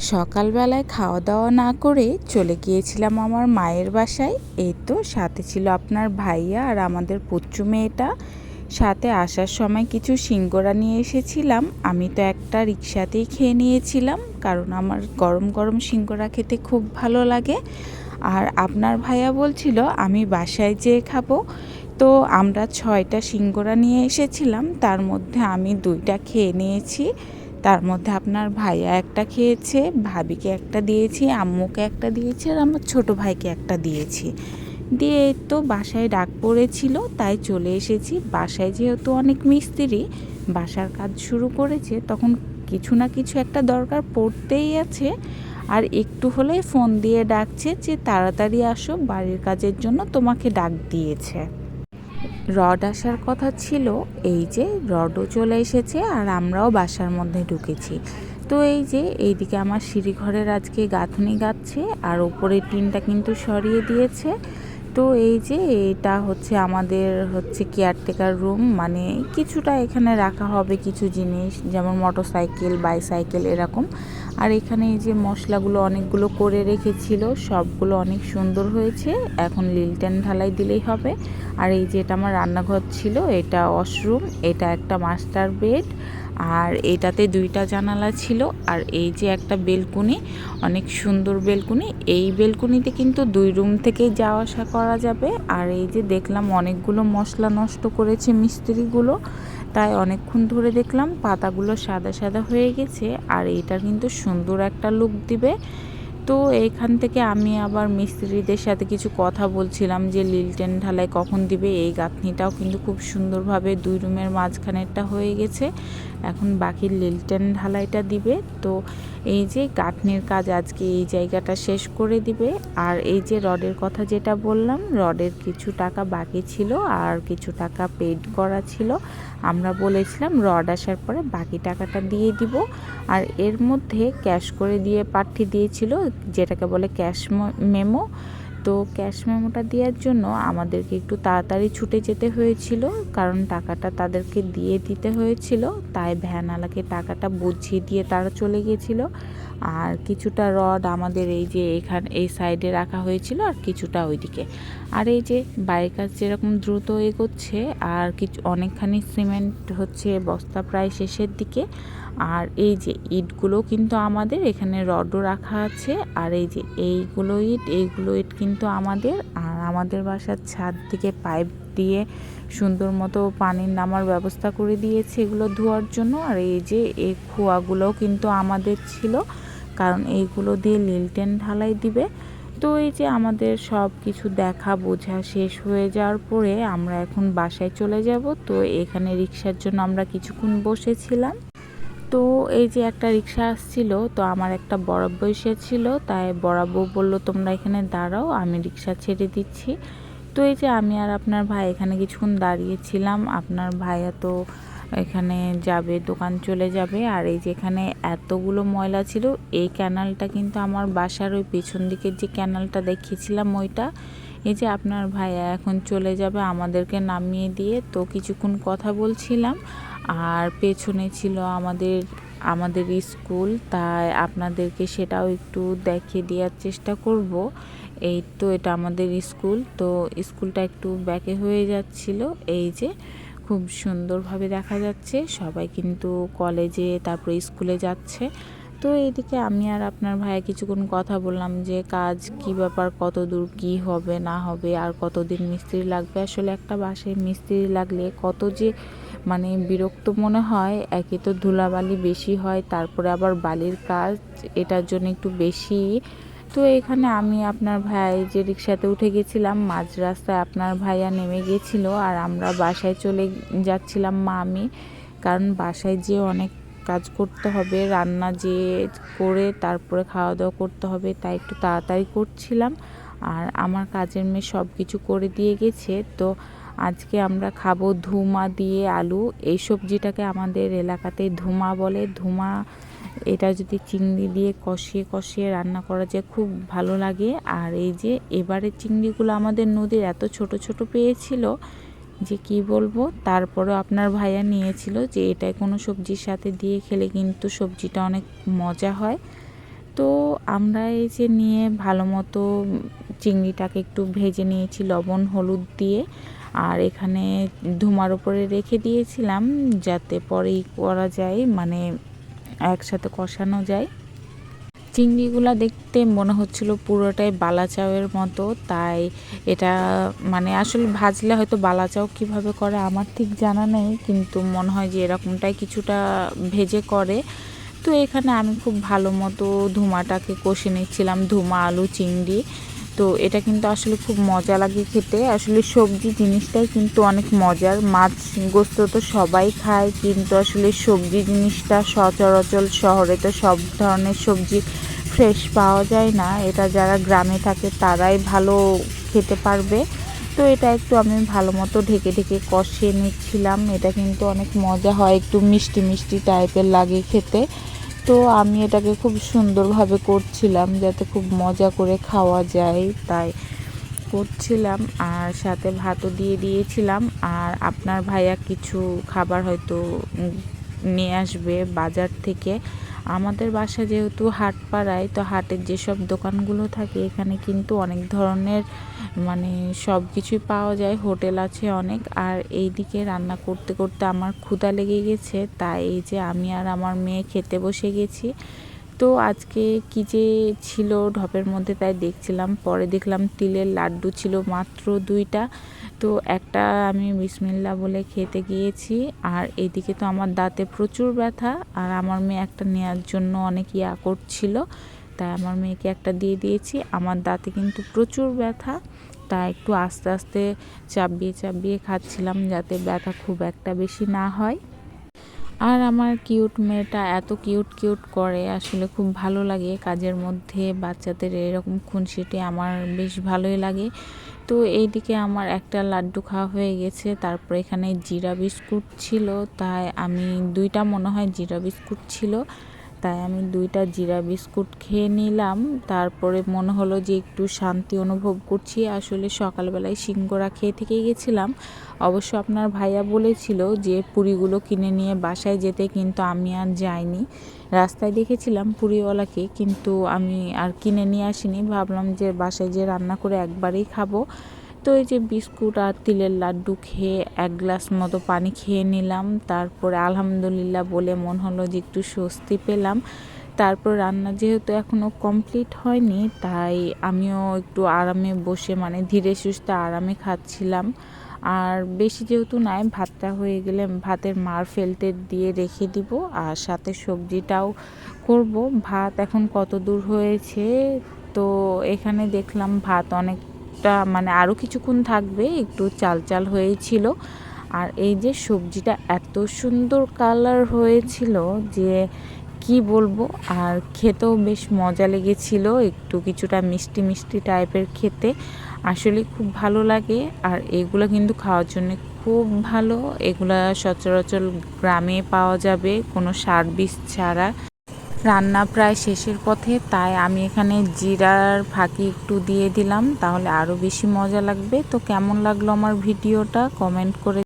সকালবেলায় খাওয়া দাওয়া না করে চলে গিয়েছিলাম আমার মায়ের বাসায়। এই তো সাথে ছিল আপনার ভাইয়া আর আমাদের পুচ্চু মেয়েটা। সাথে আসার সময় কিছু সিঙ্গরা নিয়ে এসেছিলাম। আমি তো একটা রিক্সাতেই খেয়ে নিয়েছিলাম, কারণ আমার গরম গরম সিঙ্গরা খেতে খুব ভালো লাগে। আর আপনার ভাইয়া বলছিল, আমি বাসায় যেয়ে খাব। তো আমরা ছয়টা সিঙ্গরা নিয়ে এসেছিলাম, তার মধ্যে আমি দুইটা খেয়ে নিয়েছি। তার মধ্যে আপনার ভাইয়া একটা খেয়েছে, ভাবিকে একটা দিয়েছি, আম্মুকে একটা দিয়েছি, আর আমার ছোট ভাইকে একটা দিয়েছি। দিয়ে তো বাসায় ডাক পড়েছিল, তাই চলে এসেছি। বাসায় যেহেতু অনেক মিস্ত্রি, বাসার কাজ শুরু করেছে, তখন কিছু না কিছু একটা দরকার পড়তেই আছে। আর একটু হলেই ফোন দিয়ে ডাকছে যে, তাড়াতাড়ি আসো, বাড়ির কাজের জন্য তোমাকে ডাক দিয়েছে। রড আসার কথা ছিল, এই যে রডও চলে এসেছে আর আমরাও বাসার মধ্যে ঢুকেছি। তো এই যে এইদিকে আমার সিঁড়িঘরের আজকে গাঁথনি গাচ্ছে আর ওপরের টিনটা কিন্তু সরিয়ে দিয়েছে। তো এই যে এটা হচ্ছে আমাদের হচ্ছে কেয়ারটেকার রুম মানে কিছুটা এখানে রাখা হবে কিছু জিনিস, যেমন মোটর সাইকেল বাইসাইকেল এরকম। আর এখানে এই যে মশলাগুলো অনেকগুলো করে রেখেছিল, সবগুলো অনেক সুন্দর হয়েছে। এখন লিলটেন ঢালাই দিলেই হবে। আর এই যে এটা আমার রান্নাঘর ছিল, এটা ওয়াশরুম এটা একটা মাস্টার বেড আর এটাতে দুইটা জানালা ছিল। আর এই যে একটা বেলকুনি, অনেক সুন্দর বেলকুনি। এই বেলকুনিতে কিন্তু দুই রুম থেকেই যাওয়া আসা করা যাবে। আর এই যে দেখলাম অনেকগুলো মশলা নষ্ট করেছে মিস্ত্রিগুলো। তাই অনেকক্ষণ ধরে দেখলাম পাতাগুলো সাদা সাদা হয়ে গেছে আর এটা কিন্তু সুন্দর একটা লুক দিবে। তো এইখান থেকে আমি আবার মিস্ত্রিদের সাথে কিছু কথা বলছিলাম যে লিলটেন ঢালাই কখন দিবে? এই গাঁথনিটাও কিন্তু খুব সুন্দরভাবে দুই রুমের মাঝখানেরটা হয়ে গেছে। এখন বাকি লিলটেন ঢালাইটা দিবে। তো এই যে গাঁথনির কাজ আজকে এই জায়গাটা শেষ করে দিবে। আর এই যে রডের কথা যেটা বললাম, রডের কিছু টাকা বাকি ছিল আর কিছু টাকা পেড করা ছিল। আমরা বলেছিলাম রড আসার পরে বাকি টাকাটা দিয়ে দিব। আর এর মধ্যে ক্যাশ করে দিয়ে পাঠিয়ে দিয়েছিল যেটাকে বলে ক্যাশ মেমো। তো ক্যাশ মেমোটা দেওয়ার জন্য আমাদেরকে একটু তাড়াতাড়ি ছুটে যেতে হয়েছিল, কারণ টাকাটা তাদেরকে দিয়ে দিতে হয়েছিল, তাই ভ্যানওয়ালাকে টাকাটা বুঝিয়ে দিয়ে তারা চলে গিয়েছিল। আর কিছুটা রড আমাদের এই যে এখানে, এই সাইডে রাখা হয়েছিল, আর কিছুটা ওইদিকে। আর এই যে বাড়ির কাজ যেরকম দ্রুত এগোচ্ছে, আর কিছু, অনেকখানি সিমেন্ট হচ্ছে বস্তা প্রায় শেষের দিকে আর এই যে ইটগুলো কিন্তু আমাদের এখানে রডও রাখা আছে, আর এই যে এইগুলো ইট এইগুলো ইট কিন্তু আমাদের, আর আমাদের বাসার ছাদ থেকে পাইপ দিয়ে সুন্দর মতো পানির নামার ব্যবস্থা করে দিয়েছে এগুলো ধোয়ার জন্য। আর এই যে এই খোয়াগুলোও কিন্তু আমাদের ছিল, কারণ এইগুলো দিয়ে লিলটেন ঢালাই দিবে। তো এই যে আমাদের সব কিছু দেখা বোঝা শেষ হয়ে যাওয়ার পরে আমরা এখন বাসায় চলে যাব। তো এখানে রিক্সার জন্য আমরা কিছুক্ষণ বসেছিলাম। তো এই যে একটা রিক্সা আসছিল, তো আমার একটা বরাব্ব এসেছিল, তাই বরাব্ব বলল, তোমরা এখানে দাঁড়াও, আমি রিক্সা ছেড়ে দিচ্ছি। তো এই যে আমি আর আপনার ভাই এখানে কিছুক্ষণ দাঁড়িয়েছিলাম, আপনার ভাইয়া তো এখানে যাবে, দোকান চলে যাবে, আর এই যে এখানে এতগুলো ময়লা ছিল, এই ক্যানালটা কিন্তু আমার বাসার ওই পেছন দিকের যে ক্যানালটা দেখিয়েছিলাম ওইটা এই যে আপনার ভাইয়া এখন চলে যাবে আমাদেরকে নামিয়ে দিয়ে, তো কিছুক্ষণ কথা বলছিলাম। আর পেছনে ছিল আমাদের আমাদের স্কুল, তাই আপনাদেরকে সেটাও একটু দেখিয়ে দেওয়ার চেষ্টা করব। এই তো এটা আমাদের স্কুল, তো স্কুলটা একটু ব্যাকে হয়ে যাচ্ছিল। এই যে খুব সুন্দরভাবে দেখা যাচ্ছে, সবাই কিন্তু কলেজে, তারপরে স্কুলে যাচ্ছে। তো এইদিকে আমি আর আপনার ভাইয়া কিছুক্ষণ কথা বললাম যে কাজ কি ব্যাপার কত দূর কী হবে, না হবে, আর কতদিন মিস্ত্রি লাগবে। আসলে একটা বাসায় মিস্ত্রি লাগলে কত যে মানে বিরক্ত মনে হয়, একে তো ধুলাবালি বেশি হয়, তারপরে আবার বালির কাজ, এটার জন্য একটু বেশি। তো এখানে আমি আপনার ভাই যে রিক্সাতে উঠে গেছিলাম, মাঝ রাস্তায় আপনার ভাইয়া নেমে গেছিল, আর আমরা বাসায় চলে যাচ্ছিলাম মা আমি কারণ বাসায় যে অনেক কাজ করতে হবে, রান্না যে করে তারপরে খাওয়া দাওয়া করতে হবে তাই একটু তাড়াতাড়ি করছিলাম। আর আমার কাজের মেয়ে সব কিছু করে দিয়ে গেছে। তো আজকে আমরা খাব ধুমা দিয়ে আলু। এই সবজিটাকে আমাদের এলাকাতে ধুমা বলে। ধুমা, এটা যদি চিংড়ি দিয়ে কষিয়ে কষিয়ে রান্না করা যায় খুব ভালো লাগে। আর এই যে এবারে চিংড়িগুলো আমাদের নদীর এত ছোট ছোট পেয়েছিল যে কি বলব? তারপরে আপনার ভাইয়া নিয়েছিল যে এটাই কোনো সবজির সাথে দিয়ে খেলে কিন্তু সবজিটা অনেক মজা হয়। তো আমরা এই যে নিয়ে ভালো মতো চিংড়িটাকে একটু ভেজে নিয়েছি লবণ, হলুদ দিয়ে। আর এখানে ধুমার উপরে রেখে দিয়েছিলাম যাতে পরেই করা যায় মানে একসাথে কষানো যায়। চিংড়িগুলো দেখতে মনে হচ্ছিল পুরোটাই বালাচাওয়ের মতো, তাই এটা মানে আসলে ভাজলে হয়তো বালাচাও কীভাবে করে আমার ঠিক জানা নেই, কিন্তু মনে হয় যে এরকমটাই কিছুটা ভেজে করে। তো এখানে আমি খুব ভালো মতো ধুমাটাকে কষে নিচ্ছিলাম, ধুমা, আলু, চিংড়ি। তো এটা কিন্তু আসলে খুব মজা লাগে খেতে। আসলে সবজি জিনিসটাই কিন্তু অনেক মজার। মাছ গোস্ত তো সবাই খায়, কিন্তু আসলে সবজি জিনিসটা সচরাচর শহরে তো সব ধরনের সবজি ফ্রেশ পাওয়া যায় না। এটা যারা গ্রামে থাকে তারাই ভালো খেতে পারবে। তো এটা একটু আমি ভালো মতো ঢেকে ঢেকে কষিয়ে নিচ্ছিলাম। এটা কিন্তু অনেক মজা হয়, একটু মিষ্টি মিষ্টি টাইপের লাগে খেতে। তো আমি এটাকে খুব সুন্দরভাবে করছিলাম যাতে খুব মজা করে খাওয়া যায়, তাই করছিলাম। আর সাথে ভাতও দিয়ে দিয়েছিলাম। আর আপনার ভাইয়া কিছু খাবার হয়তো নিয়ে আসবে বাজার থেকে। আমাদের বাসা যেহেতু হাট পাড়ায় তো হাটের যেসব দোকানগুলো থাকে, এখানে কিন্তু অনেক ধরনের মানে সব কিছুই পাওয়া যায়, হোটেল আছে অনেক। আর এই দিকে রান্না করতে করতে আমার ক্ষুধা লেগে গেছে, তাই এই যে আমি আর আমার মেয়ে খেতে বসে গেছি। তো আজকে কি যে ছিল ঢপের মধ্যে তাই দেখছিলাম। পরে দেখলাম তিলের লাড্ডু ছিল মাত্র দুইটা। তো একটা আমি বিসমিল্লা বলে খেতে গিয়েছি। আর এদিকে তো আমার দাঁতে প্রচুর ব্যথা। আর আমার মেয়ে একটা নেওয়ার জন্য অনেক ইয়া করছিল। তাই আমার মেয়েকে একটা দিয়ে দিয়েছি। আমার দাঁতে কিন্তু প্রচুর ব্যথা। তা একটু আস্তে আস্তে চাপিয়ে চাপিয়ে খাচ্ছিলাম যাতে ব্যথা খুব একটা বেশি না হয়। আর আমার কিউট মেয়েটা এত কিউট কিউট করে, আসলে খুব ভালো লাগে কাজের মধ্যে, বাচ্চাদের এরকম খুনসিটি আমার বেশ ভালোই লাগে। তো এইদিকে আমার একটা লাড্ডু খাওয়া হয়ে গেছে, তারপর এখানে জিরা বিস্কুট ছিল, তাই আমি দুইটা মনে হয় জিরা বিস্কুট ছিল। তাই আমি দুইটা জিরা বিস্কুট খেয়ে নিলাম। তারপরে মনে হলো যে একটু শান্তি অনুভব করছি। আসলে সকালবেলায় সিঙ্গরা খেয়ে থেকে গেছিলাম। অবশ্য আপনার ভাইয়া বলেছিল যে পুরিগুলো কিনে নিয়ে বাসায় যেতে, কিন্তু আমি আর যাইনি। রাস্তায় দেখেছিলাম পুরিওয়ালাকে, কিন্তু আমি আর কিনে নিয়ে আসিনি। ভাবলাম যে বাসায় যে রান্না করে একবারেই খাব। তো এই যে বিস্কুট আর তিলের লাড্ডু খেয়ে এক গ্লাস মতো পানি খেয়ে নিলাম। তারপরে আলহামদুলিল্লাহ বলে মন হলো যে একটু স্বস্তি পেলাম। তারপর রান্না যেহেতু এখনও কমপ্লিট হয়নি, তাই আমিও একটু আরামে বসে মানে ধীরে সুস্থে আরামে খাচ্ছিলাম। আর বেশি যেহেতু নাই, ভাতটা হয়ে গেলে ভাতের মার ফেলতে দিয়ে রেখে দিব। আর সাথে সবজিটাও করব। ভাত এখন কত দূর হয়েছে, তো এখানে দেখলাম ভাত অনেক একটা মানে আরও কিছুক্ষণ থাকবে, একটু চাল চাল হয়েছিল। আর এই যে সবজিটা এত সুন্দর কালার হয়েছিল যে কি বলব, আর খেতেও বেশ মজা লেগেছিল, একটু কিছুটা মিষ্টি মিষ্টি টাইপের খেতে। আসলে খুব ভালো লাগে, আর এগুলো কিন্তু খাওয়ার জন্য খুব ভালো। এগুলা সচরাচর গ্রামে পাওয়া যাবে, কোনো সার বিষ ছাড়া। রান্না প্রায় শেষের পথে, তাই আমি এখানে জিরার ফাঁকি একটু দিয়ে দিলাম। তাহলে আরও বেশি মজা লাগবে। তো কেমন লাগল আমার ভিডিওটা? কমেন্ট করে